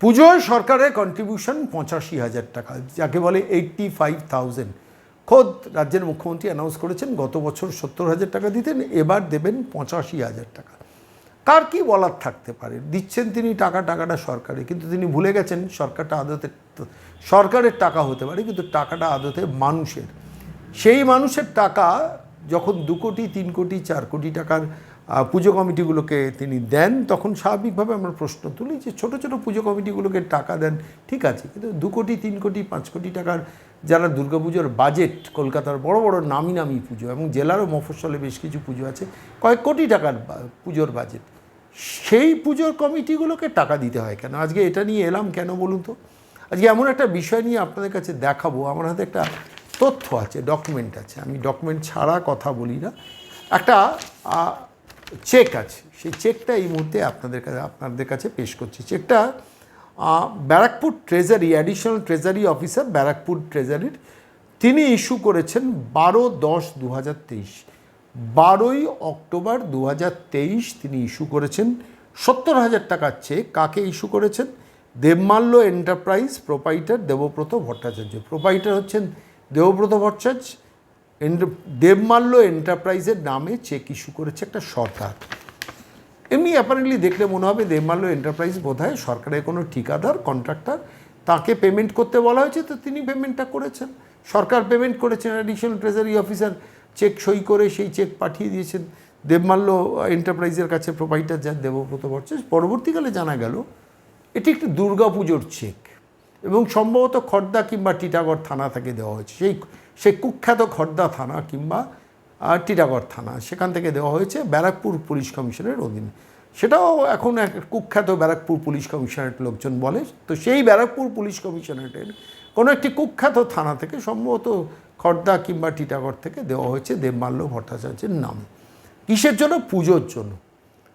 পুজোয় সরকারের কন্ট্রিবিউশন পঁচাশি হাজার টাকা, যাকে বলে এইট্টি ফাইভ থাউজেন্ড খোদ রাজ্যের মুখ্যমন্ত্রী অ্যানাউন্স করেছেন, গত বছর সত্তর হাজার টাকা দিতেন, এবার দেবেন পঁচাশি হাজার টাকা। কার কি বলার থাকতে পারে? দিচ্ছেন তিনি টাকা, টাকাটা সরকারে কিন্তু তিনি ভুলে গেছেন সরকারটা আদতে, সরকারের টাকা হতে পারে, কিন্তু টাকাটা আদতে মানুষের। সেই মানুষের টাকা যখন দু কোটি, তিন কোটি, চার কোটি টাকার পুজো কমিটিগুলোকে তিনি দেন, তখন স্বাভাবিকভাবে আমরা প্রশ্ন তুলি যে ছোট ছোট পুজো কমিটিগুলোকে টাকা দেন, ঠিক আছে, কিন্তু দু কোটি, তিন কোটি, পাঁচ কোটি টাকার যারা দুর্গাপুজোর বাজেট কলকাতার বড় বড় নামি নামি পুজো এবং জেলারও মফস্বলে বেশ কিছু পুজো আছে, কয়েক কোটি টাকার পুজোর বাজেট সেই পুজোর কমিটিগুলোকে টাকা দিতে হয় কেন? আজকে এটা নিয়ে এলাম কেন বলুন তো? আজকে এমন একটা বিষয় নিয়ে আপনাদের কাছে দেখাবো, আমার হাতে একটা তথ্য আছে ডকুমেন্ট আছে, আমি ডকুমেন্ট ছাড়া কথা বলি না। একটা চেক আছে। সেই চেকটা এই মুহূর্তে আপনাদের কাছে আপনাদের কাছে পেশ করছি। চেকটা Barrackpore treasury additional treasury officer Barrackpore ট্রেজারির তিনি ইস্যু করেছেন বারো দশ দু হাজার তেইশ। বারোই অক্টোবর দু হাজার তেইশ তিনি ইস্যু করেছেন। সত্তর হাজার টাকার চেক কাকে ইস্যু করেছেন? Debmalya enterprise proprietor Debabrata Bhattacharya. Proprietor হচ্ছেন দেবব্রত ভট্টাচার্য। দেবমাল্য এন্টারপ্রাইজের নামে চেক ইস্যু করেছে একটা সরকার। এমনি অ্যাপারেন্টলি দেখলে মনে হবে দেবমাল্য এন্টারপ্রাইজ বোধ হয় সরকারের কোনো ঠিকাদার কন্ট্রাক্টর তাকে পেমেন্ট করতে বলা হয়েছে, তো তিনি পেমেন্টটা করেছেন। সরকার পেমেন্ট করেছেন অ্যাডিশনাল ট্রেজারি অফিসার চেক সই করে সেই চেক পাঠিয়ে দিয়েছেন। দেবমাল্য এন্টারপ্রাইজের কাছে প্রোভাইডার যান দেবব্রত ভট্টাচার্য পরবর্তীকালে জানা গেল এটি একটি দুর্গাপুজোর চেক এবং সম্ভবত খর্দা কিংবা টিটাগড় থানা থেকে দেওয়া হয়েছে। সেই সেই কুখ্যাত খর্দা থানা কিংবা টিটাগড় থানা। সেখান থেকে দেওয়া হয়েছে ব্যারাকপুর পুলিশ কমিশনের অধীনে। সেটাও এখন এক কুখ্যাত ব্যারাকপুর পুলিশ কমিশনারেট লোকজন বলে। তো সেই ব্যারাকপুর পুলিশ কমিশনারেটের কোনো একটি কুখ্যাত থানা থেকে সম্ভবত খর্দা কিংবা টিটাগড় থেকে দেওয়া হয়েছে দেবমাল্য ভট্টাচার্যের নামে। কিসের জন্য? পুজোর জন্য।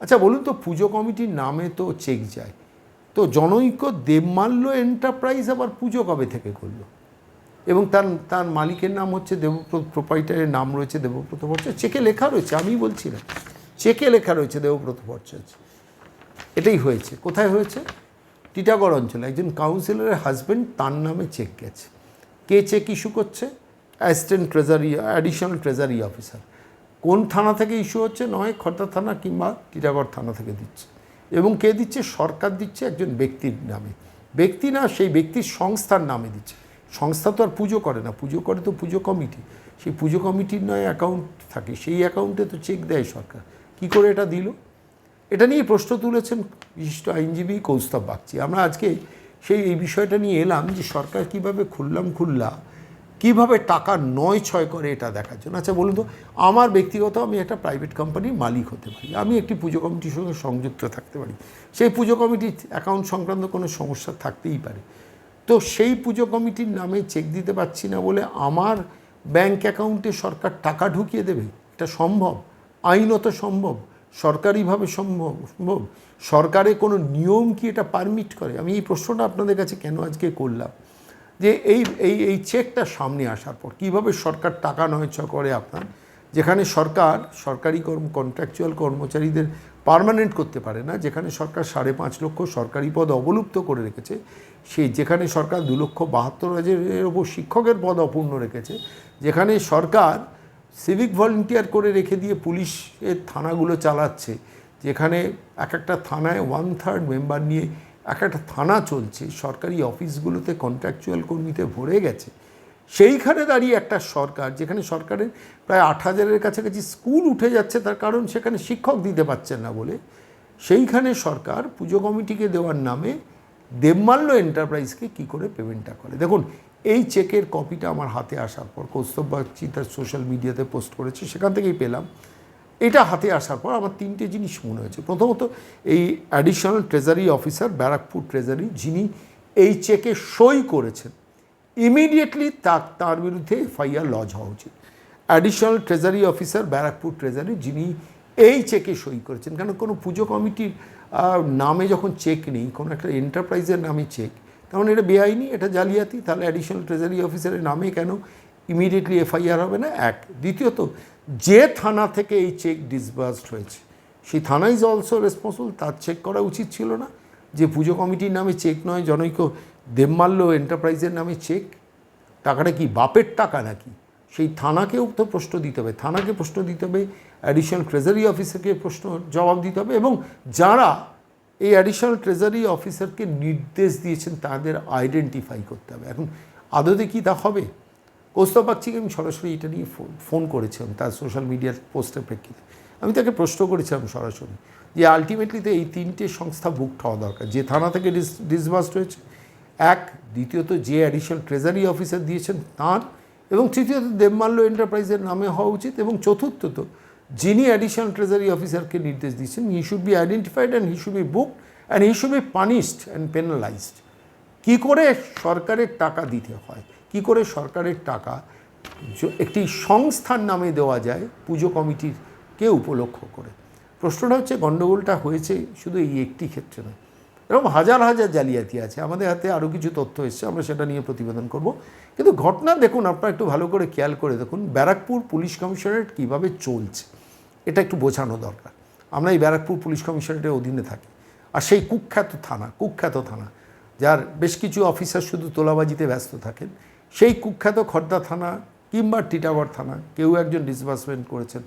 আচ্ছা বলুন তো, পুজো কমিটির নামে তো চেক যায়। তো জনৈক দেবমাল্য এন্টারপ্রাইজ আবার পুজো কবে থেকে করল? এবং তার তার মালিকের নাম হচ্ছে দেবব্রত, প্রোপাইটারের নাম রয়েছে দেবব্রত ভট্টাচার্য। চেকে লেখা রয়েছে আমি বলছি না চেকে লেখা রয়েছে দেবব্রত ভট্টাচার্য। এটাই হয়েছে। কোথায় হয়েছে? টিটাগড় অঞ্চলে। একজন কাউন্সিলরের হাজব্যান্ড তার নামে চেক গেছে। কে চেক ইস্যু করছে? Assistant treasury additional treasury officer কোন থানা থেকে ইস্যু হচ্ছে? নয়, খর্দা থানা কিংবা টিটাগড় থানা থেকে দিচ্ছে। এবং কে দিচ্ছে? সরকার দিচ্ছে একজন ব্যক্তির নামে। ব্যক্তি না, সেই ব্যক্তির সংস্থার নামে দিচ্ছে। সংস্থা তো আর পুজো করে না, পুজো করে তো পুজো কমিটি। সেই পুজো কমিটির নয় অ্যাকাউন্ট থাকে, সেই অ্যাকাউন্টে তো চেক দেয় সরকার। কি করে এটা দিল? এটা নিয়ে প্রশ্ন তুলেছেন বিশিষ্ট আইনজীবী কৌস্তব বাগচি। আমরা আজকে সেই, এই বিষয়টা নিয়ে এলাম যে সরকার কীভাবে খুললাম খুল্লা, কীভাবে টাকা নয় ছয় করে এটা দেখার জন্য। আচ্ছা বলুন তো, আমার ব্যক্তিগত আমি একটা প্রাইভেট কোম্পানির মালিক হতে পারি। আমি একটি পুজো কমিটির সঙ্গে সংযুক্ত থাকতে পারি। সেই পুজো কমিটির অ্যাকাউন্ট সংক্রান্ত কোনো সমস্যা থাকতেই পারে। তো সেই পুজো কমিটির নামে চেক দিতে পারছি না বলে আমার ব্যাংক অ্যাকাউন্টে সরকার টাকা ঢুকিয়ে দেবে? এটা সম্ভব? আইনত সম্ভব? সরকারিভাবে সম্ভব? সম্ভব? সরকারের কোনো নিয়ম কি এটা পারমিট করে? আমি এই প্রশ্নটা আপনাদের কাছে কেন আজকে করলাম? যে এই এই এই চেকটা সামনে আসার পর কীভাবে সরকার টাকা নয় ছ করে আপনার? যেখানে সরকার, সরকারি কর্ম কন্ট্রাকচুয়াল কর্মচারীদের পার্মানেন্ট করতে পারে না, যেখানে সরকার সাড়ে পাঁচ লক্ষ সরকারি পদ অবলুপ্ত করে রেখেছে সেই যেখানে সরকার দু লক্ষ বাহাত্তর হাজারের ওপর শিক্ষকের পদ অপূর্ণ রেখেছে, যেখানে সরকার সিভিক ভলেন্টিয়ার করে রেখে দিয়ে পুলিশের থানাগুলো চালাচ্ছে, যেখানে এক একটা থানায় ওয়ান থার্ড মেম্বার নিয়ে এক একটা থানা চলছে, সরকারি অফিসগুলোতে কন্ট্রাকচুয়াল কর্মীতে ভরে গেছে। সেইখানে দাঁড়িয়ে একটা সরকার, যেখানে সরকারের প্রায় আট হাজারের কাছাকাছি স্কুল উঠে যাচ্ছে, তার কারণ সেখানে শিক্ষক দিতে পারছেন না বলে, সেইখানে সরকার পুজো কমিটিকে দেওয়ার নামে দেবমাল্য এন্টারপ্রাইজকে কি করে পেমেন্টটা করে? দেখুন, এই চেকের কপিটা আমার হাতে আসার পর কৌস্তব বাগচি তার সোশ্যাল মিডিয়াতে পোস্ট করেছে, সেখান থেকেই পেলাম। এটা হাতে আসার পর আমার তিনটে জিনিস মনে হয়েছে। প্রথমত, এই additional treasury officer Barrackpore treasury যিনি এই চেকে সই করেছেন ইমিডিয়েটলি তার তার বিরুদ্ধে এফআইআর লজ হওয়া উচিত। Additional treasury officer Barrackpore treasury যিনি এই চেকে সই করেছেন, কেন কোনো পুজো কমিটির নামে যখন চেক নেই, কোনো একটা এন্টারপ্রাইজের নামে চেক তখন এটা বেআইনি, এটা জালিয়াতি, তাহলে অ্যাডিশনাল ট্রেজারি অফিসারের নামে কেন ইমিডিয়েটলি এফআইআর হবে না? এক। দ্বিতীয়ত, যে থানা থেকে এই চেক ডিসবার্সড হয়েছে, সেই থানা ইজ অলসো রেসপন্সিবল তার চেক করা উচিত ছিল না। যে পুজো কমিটির নামে চেক নয়, জনৈক দেবমাল্য এন্টারপ্রাইজের নামে চেক টাকাটা কি বাপের টাকা নাকি? সেই থানাকেও তো প্রশ্ন দিতে হবে, থানাকে প্রশ্ন দিতে হবে অ্যাডিশনাল ট্রেজারি অফিসারকে প্রশ্ন জবাব দিতে হবে এবং যারা এই অ্যাডিশনাল ট্রেজারি অফিসারকে নির্দেশ দিয়েছেন তাদের আইডেন্টিফাই করতে হবে। এখন আদতে কি তা হবে? কৌস্তব বাগচিকে আমি সরাসরি এটা নিয়ে ফোন ফোন করেছিলাম তার সোশ্যাল মিডিয়ার পোস্টের প্রেক্ষিতে। আমি তাকে প্রশ্ন করেছিলাম সরাসরি যে আলটিমেটলি তো এই তিনটে সংস্থা বুকড হওয়া দরকার। যে থানা থেকে ডিসবার্সড হয়েছে, এক, দ্বিতীয়ত যে অ্যাডিশনাল ট্রেজারি অফিসার দিয়েছেন তার এবং তৃতীয়ত দেবমাল্য এন্টারপ্রাইজের নামে হওয়া উচিত এবং চতুর্থত যিনি অ্যাডিশনাল ট্রেজারি অফিসারকে নির্দেশ দিচ্ছেন he should be identified and he should be book and he should be punished and penalised কী করে সরকারের টাকা দিতে হয়? কি করে সরকারের টাকা একটি সংস্থার নামে দেওয়া যায়, পুজো কমিটিরকে উপলক্ষ করে? প্রশ্নটা হচ্ছে গণ্ডগোলটা হয়েছে শুধু এই একটি ক্ষেত্রে নয়। এরকম হাজার হাজার জালিয়াতি আছে। আমাদের হাতে আরও কিছু তথ্য এসছে, আমরা সেটা নিয়ে প্রতিবেদন করব। কিন্তু ঘটনা দেখুন, আপনারা একটু ভালো করে খেয়াল করে দেখুন, ব্যারাকপুর পুলিশ কমিশনারেট কীভাবে চলছে। এটা একটু বোঝানো দরকার। আমরা এই ব্যারাকপুর পুলিশ কমিশনারেটের অধীনে থাকি। আর সেই কুখ্যাত থানা কুখ্যাত থানা, যার বেশ কিছু অফিসার শুধু তোলাবাজিতে ব্যস্ত থাকেন, সেই কুখ্যাত খর্দা থানা কিংবা টিটাগড় থানা, কেউ একজন ডিসবার্সমেন্ট করেছেন।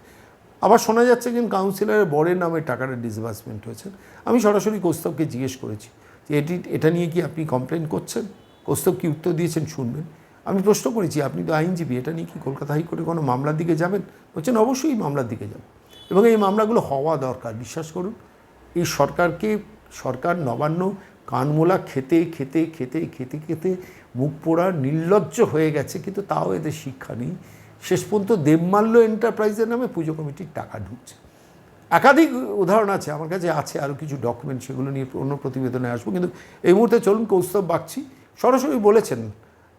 আবার শোনা যাচ্ছে যে কাউন্সিলরের বরের নামে টাকাটা ডিসবার্সমেন্ট হয়েছে। আমি সরাসরি কৌস্তবকে জিজ্ঞেস করেছি যে, এটি, এটা নিয়ে কি আপনি কমপ্লেন করছেন? কৌস্তব কি উত্তর দিয়েছেন শুনবেন। আমি প্রশ্ন করেছি, আপনি তো আইনজীবী, এটা নিয়ে কি কলকাতা হাইকোর্টে কোনো মামলার দিকে যাবেন? বলছেন, অবশ্যই মামলার দিকে যাব। এবং এই মামলাগুলো হওয়া দরকার। বিশ্বাস করুন, এই সরকারকে, সরকার নবান্ন কানমোলা খেতে খেতে খেতে খেতে খেতে মুখ পোড়া নির্লজ্জ হয়ে গেছে, কিন্তু তাও এদের শিক্ষা নেই। শেষ পর্যন্ত দেবমাল্য এন্টারপ্রাইজের নামে পুজো কমিটির টাকা ঢুকছে। একাধিক উদাহরণ আছে, আমার কাছে আছে, আরও কিছু ডকুমেন্ট সেগুলো নিয়ে অন্য প্রতিবেদনে আসব, কিন্তু এই মুহূর্তে চলুন কৌস্তব বাগচি। সরাসরি বলেছেন,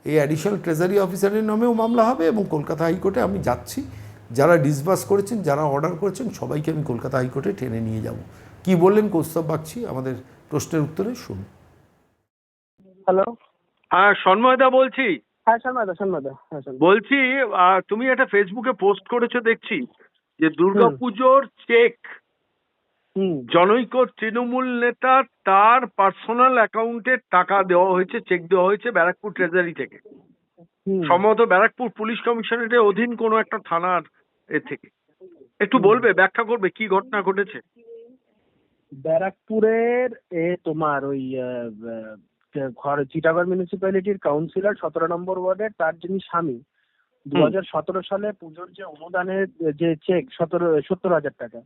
এই অ্যাডিশনাল ট্রেজারি অফিসারের নামেও মামলা হবে এবং কলকাতা হাইকোর্টে আমি যাচ্ছি। যারা ডিসবার্স করেছেন যারা অর্ডার করেছেন সবাইকে আমি কলকাতা হাইকোর্টে টেনে নিয়ে যাব। কি বললেন কৌস্তব বাগচি? আমাদের প্রশ্নের উত্তরে শুনুন। হ্যালো হ্যাঁ সন্ময়দা বলছি। হ্যাঁ শর্মাদা শর্মাদা হ্যাঁ বলছি আহ, তুমি একটা ফেসবুকে পোস্ট করেছ দেখছি যে দুর্গাপুজোর চেক হুম। জনৈক তৃণমূল নেতা তার পার্সোনাল অ্যাকাউন্টে টাকা দেওয়া হয়েছে চেক দেওয়া হয়েছে ব্যারাকপুর ট্রেজারি থেকে। সম্ভবত ব্যারাকপুর পুলিশ কমিশনারেটের অধীন কোনো একটা থানার এ থেকে। একটু বলবে ব্যাখ্যা করবে কি ঘটনা ঘটেছে? ব্যারাকপুরের এ তোমার ওই ঘর চিটাগড় মিউনিসিপ্যালিটির কাউন্সিলর সতেরো নম্বর ওয়ার্ডের তার যিনি স্বামী দু হাজার সতেরো সালে পুজোর যে অনুদানের যে চেক সতেরো সত্তর হাজার টাকা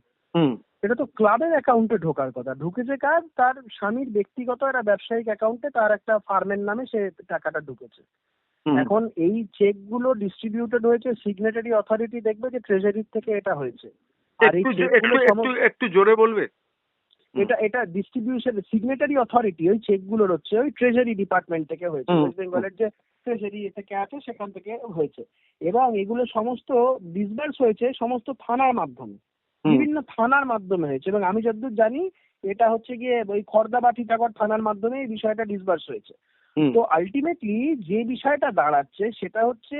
এটা তো ক্লাবের অ্যাকাউন্টে ঢোকার কথা। ঢুকেছে কার? তার স্বামীর ব্যক্তিগত একটা ব্যবসায়িক অ্যাকাউন্টে তার একটা ফার্মের নামে সে টাকাটা ঢুকেছে। এখন এই চেকগুলো ডিস্ট্রিবিউটেড হয়েছে সিগনেটারি অথরিটি দেখবে যে ট্রেজারির থেকে এটা হয়েছে। আর এই একটু জোরে বলবে? এটা এটা ডিস্ট্রিবিউশন সিগনেটারি অথরিটি ওই চেকগুলোর হচ্ছে ওই ট্রেজারি ডিপার্টমেন্ট থেকে হয়েছে। ওয়েস্ট বেঙ্গলের যে ট্রেজারি থেকে আছে সেখান থেকে হয়েছে। এবং এগুলো সমস্ত ডিসবার্স হয়েছে সমস্ত থানার মাধ্যমে। বিভিন্ন থানার মাধ্যমে হয়েছে। এবং আমি যতদূর জানি এটা হচ্ছে গিয়ে ওই খর্দা বা টিটাগড় থানার মাধ্যমে এই বিষয়টা ডিসবার্স হয়েছে। তো আলটিমেটলি যে বিষয়টা দাঁড়াচ্ছে সেটা হচ্ছে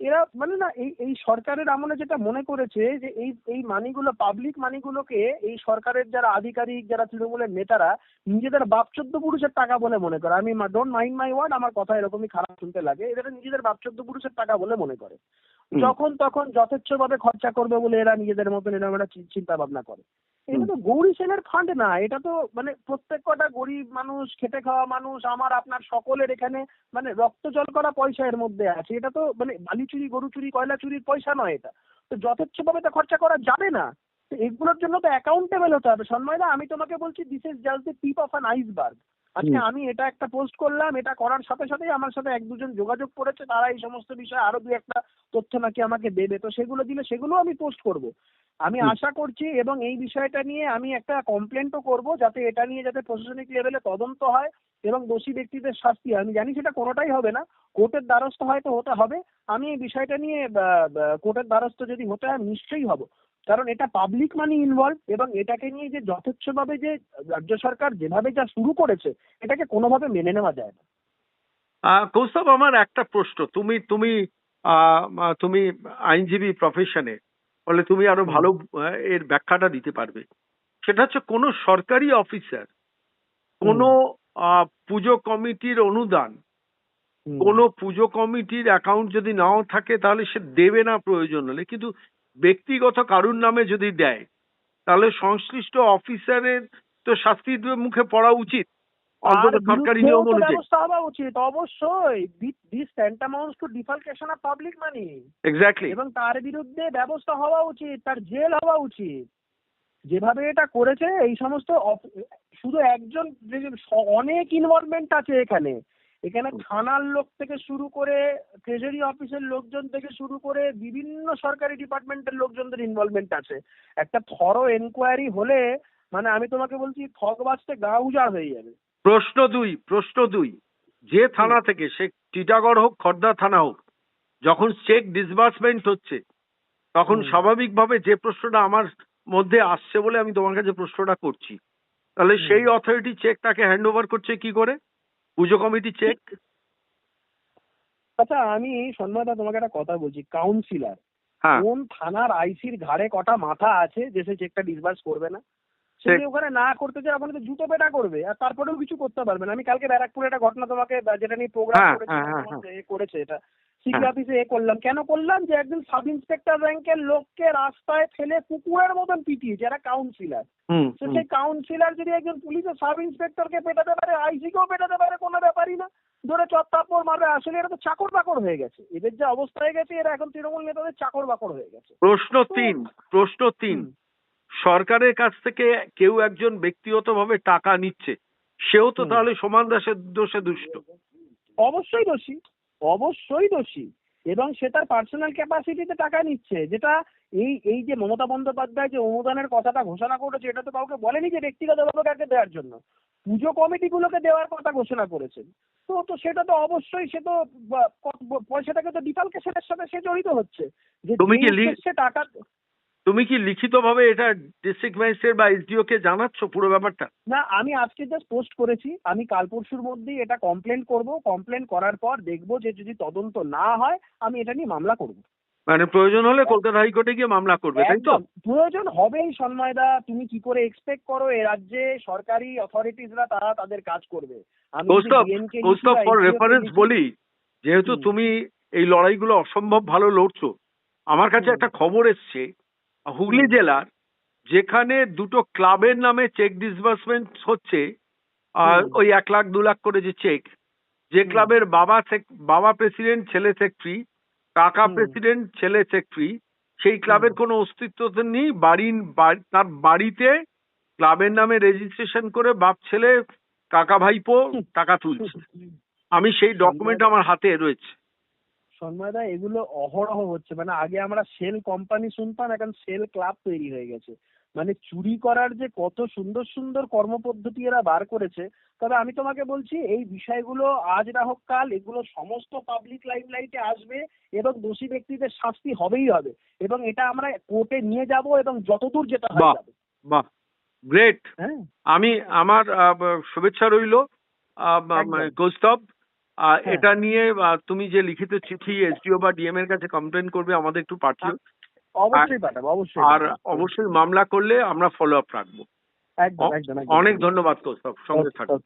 এরা মানে না এই এই সরকারের আমলে যেটা মনে করেছে যে এই এই মানিগুলো পাবলিক মানিগুলোকে এই সরকারের যারা আধিকারিক যারা তৃণমূলের নেতারা নিজেদের বাপ চোদ্দ পুরুষের টাকা বলে মনে করে। আমি ডোন্ট মাইন্ড মাই ওয়ার্ড আমার কথা এরকমই খারাপ শুনতে লাগে। এরা নিজেদের বাপ চোদ্দ পুরুষের টাকা বলে মনে করে। যখন তখন যথেচ্ছভাবে খরচা করবে বলে এরা নিজেদের মতন এরকম একটা চিন্তা ভাবনা করে। এটা তো গৌরী সেনের ফান্ড না এটা তো মানে প্রত্যেক কটা গরিব মানুষ খেটে খাওয়া মানুষ আমার আপনার সকলের এখানে মানে রক্ত জল করা পয়সা এর মধ্যে আছে। এটা তো মানে বালি চুরি গরু চুরি কয়লা চুরির পয়সা নয় এটা। তো যথেচ্ছভাবে তো খরচা করা যাবে না। তো এগুলোর জন্য তো অ্যাকাউন্টেবল হতে হবে। সন্ময়দা আমি তোমাকে বলছি this is just the tip of an iceberg আজকে আমি এটা একটা পোস্ট করলাম এটা করার সাথে সাথেই আমার সাথে এক দুজন যোগাযোগ করেছে তারা এই সমস্ত বিষয়ে আরও দু একটা তথ্য নাকি আমাকে দেবে। তো সেগুলো দিলে সেগুলো আমি পোস্ট করব। আমি আশা করছি এবং এই বিষয়টা নিয়ে আমি একটা কমপ্লেন্টও করব যাতে এটা নিয়ে যাতে প্রশাসনিক লেভেলে তদন্ত হয়। এবং দোষী ব্যক্তিদের শাস্তি। আমি জানি সেটা কোনোটাই হবে না। কোর্টের দ্বারস্থ হয়তো হতে হবে। আমি এই বিষয়টা নিয়ে কোর্টের দ্বারস্থ যদি হতে হয়, নিশ্চয়ই হব। কারণ এটা পাবলিক মানি ইনভলভ এবং এটাকে নিয়ে যে যথেচ্ছভাবে যে রাজ্য সরকার যেভাবে যা শুরু করেছে, এটাকে কোনোভাবে মেনে নেওয়া যায় না। কৌস্তব, আমার একটা প্রশ্ন। তুমি তুমি তুমি আইনজীবী প্রফেশনে বলে তুমি আরও ভালো এর ব্যাখ্যাটা দিতে পারবে। সেটা হচ্ছে কোনো সরকারি অফিসার কোনো আহ, পুজো কমিটির অনুদান। কোনো পুজো কমিটির অ্যাকাউন্ট যদি নাও থাকে তাহলে সে দেবে না প্রয়োজন হলে। কিন্তু ব্যক্তিগত কারুর নামে যদি দেয় তাহলে সংশ্লিষ্ট অফিসারের তো শাস্তির মুখে পড়া উচিত। অন্তত সরকারি নিয়ম অনুযায়ী। ব্যবস্থা হওয়া উচিত। অবশ্যই। This tantamounts to defalcation of public money exactly এবং তার বিরুদ্ধে ব্যবস্থা হওয়া উচিত তার জেল হওয়া উচিত। যেভাবে এটা করেছে এই সমস্ত শুধু একজন অনেক ইনভলভমেন্ট আছে এখানে। এখানে থানার লোক থেকে শুরু করে ট্রেজারি অফিসের লোকজন থেকে শুরু করে বিভিন্ন সরকারি ডিপার্টমেন্টের লোকজনদের ইনভলভমেন্ট আছে। একটা থরো এনকোয়ারি হলে মানে আমি তোমাকে বলছি ঠক বাজতে গা উজাড় হয়ে যাবে। প্রশ্ন দুই প্রশ্ন দুই। যে থানা থেকে সে টিটাগড় হোক খর্দা থানা হোক যখন চেক ডিসবার্সমেন্ট হচ্ছে তখন স্বাভাবিকভাবে যে প্রশ্নটা আমার মধ্যে আসছে বলে আমি তোমার কাছে প্রশ্নটা করছি। তাহলে সেই অথরিটি চেক তাকে হ্যান্ড ওভার করছে কি করে? পুজো কমিটি চেক আচ্ছা আমি সন্ময়দা তোমাকে একটা কথা বলছি। কাউন্সিলর হ্যাঁ। কোন থানার আইসির ঘাড়ে কটা মাথা আছে যে সে চেকটা ডিসবার্স করবে না? সে ওখানে না করতে চায় ওখানে তো জুতো পেটা করবে আর তারপরেও কিছু করতে পারবে না। আমি কালকে ব্যারাকপুরে একটা ঘটনা তোমাকে যেটা নিয়ে প্রোগ্রাম হ্যাঁ, করেছি হ্যাঁ, করেছে এটা। হ্যাঁ। অফিসে এ করলাম। কেন করলাম যে একজন সাব ইন্সপেক্টর র্যাঙ্কের লোককে রাস্তায় ফেলে কুকুরের মতন পিটিয়েছে যারা কাউন্সিলর তো সেই কাউন্সিলর যদি একজন পুলিশের সাব ইন্সপেক্টরকে পেটাতে পারে আইসিকেও পেটাতে পারে কোনো ব্যাপারই না। ধরে চত্তাপ্পর মারবে আসলে এরা তো চাকর বাকর হয়ে গেছে। এদের যে অবস্থা হয়ে গেছে এরা এখন তৃণমূল নেতাদের চাকর বাকর হয়ে গেছে। প্রশ্ন তিন প্রশ্ন তিন। সরকারের কাছ থেকে কেউ একজন ব্যক্তিগতভাবে টাকা নিচ্ছে সেও তো তাহলে সমান দাসের দোষে দুষ্ট। অবশ্যই দোষী। অবশ্যই দোষী। এবং সে তার পার্সোনাল ক্যাপাসিটিতে টাকা নিচ্ছে যেটা এই এই যে মমতা বন্দ্যোপাধ্যায় যে অনুদানের কথাটা ঘোষণা করেছে এটা তো কাউকে বলেনি যে ব্যক্তিগতভাবে কাকে দেওয়ার জন্য। পুজো কমিটিগুলোকে দেওয়ার কথা ঘোষণা করেছেন তো তো সেটা তো অবশ্যই সে তো পয়সাটাকে তো ডিফালকেশনের সাথে সে জড়িত হচ্ছে। যে টাকা তুমি কি লিখিতভাবে এটা ডিস্ট্রিক্ট ম্যাজিস্ট্রেট বা এসডিও কে জানাচ্ছ পুরো ব্যাপারটা? না আমি আজকে জাস্ট পোস্ট করেছি। আমি কাল পরশুর মধ্যেই এটা কমপ্লেন করব। কমপ্লেন করার পর দেখব যে যদি তদন্ত না হয় আমি এটা নিয়ে মামলা করব। মানে প্রয়োজন হলে কলকাতা হাইকোর্টে গিয়ে মামলা করবে তাই তো? প্রয়োজন হবেই সন্ময়দা। তুমি কি করে এক্সপেক্ট করো এ রাজ্যে সরকারি অথরিটিজরা তারা তাদের কাজ করবে? আমি কৌস্তব ফর রেফারেন্স বলি যেহেতু তুমি এই লড়াইগুলো অসম্ভব ভালো লড়ছো আমার কাছে একটা খবর এসছে হুগলি জেলার যেখানে দুটো ক্লাবের নামে চেক ডিসবার্সমেন্ট হচ্ছে আর ওই এক লাখ দু লাখ করে যে চেক যে ক্লাবের বাবা বাবা প্রেসিডেন্ট ছেলে সেক্রেটারি কাকা প্রেসিডেন্ট ছেলে সেক্রেটারি সেই ক্লাবের কোনো অস্তিত্ব নেই। বাড়ি- তার বাড়িতে ক্লাবের নামে রেজিস্ট্রেশন করে বাপ ছেলে কাকা ভাইপো টাকা তুলছে। আমি সেই ডকুমেন্ট আমার হাতে রয়েছে। সন্ময়দা এগুলো অহরহ হচ্ছে মানে আগে আমরা সেল কোম্পানি শুনতাম এখন সেল ক্লাব তৈরি হয়ে গেছে মানে চুরি করার যে কত সুন্দর সুন্দর কর্মপদ্ধতি এরা বার করেছে তবে আমি তোমাকে বলছি এই বিষয়গুলো আজ না হোক কাল এগুলো সমস্ত পাবলিক লাইমলাইটে আসবে এবং দোষী ব্যক্তিদের শাস্তি হবেই হবে এবং এটা আমরা কোর্টে নিয়ে যাব এবং যতদূর যেটা বাহ। হয় যাবে বাহ গ্রেট হ্যাঁ আমি আমার শুভেচ্ছা রইল। কৌস্তব। এটা নিয়ে তুমি যে লিখিত চিঠি এসডিও বা ডিএম এর কাছে কমপ্লেন করবে আমাদের একটু পাঠিও। অবশ্যই পাঠাবো অবশ্যই আর অবশ্যই মামলা করলে আমরা ফলো আপ রাখব। অনেক ধন্যবাদ কৌস্তব সঙ্গে থাকো।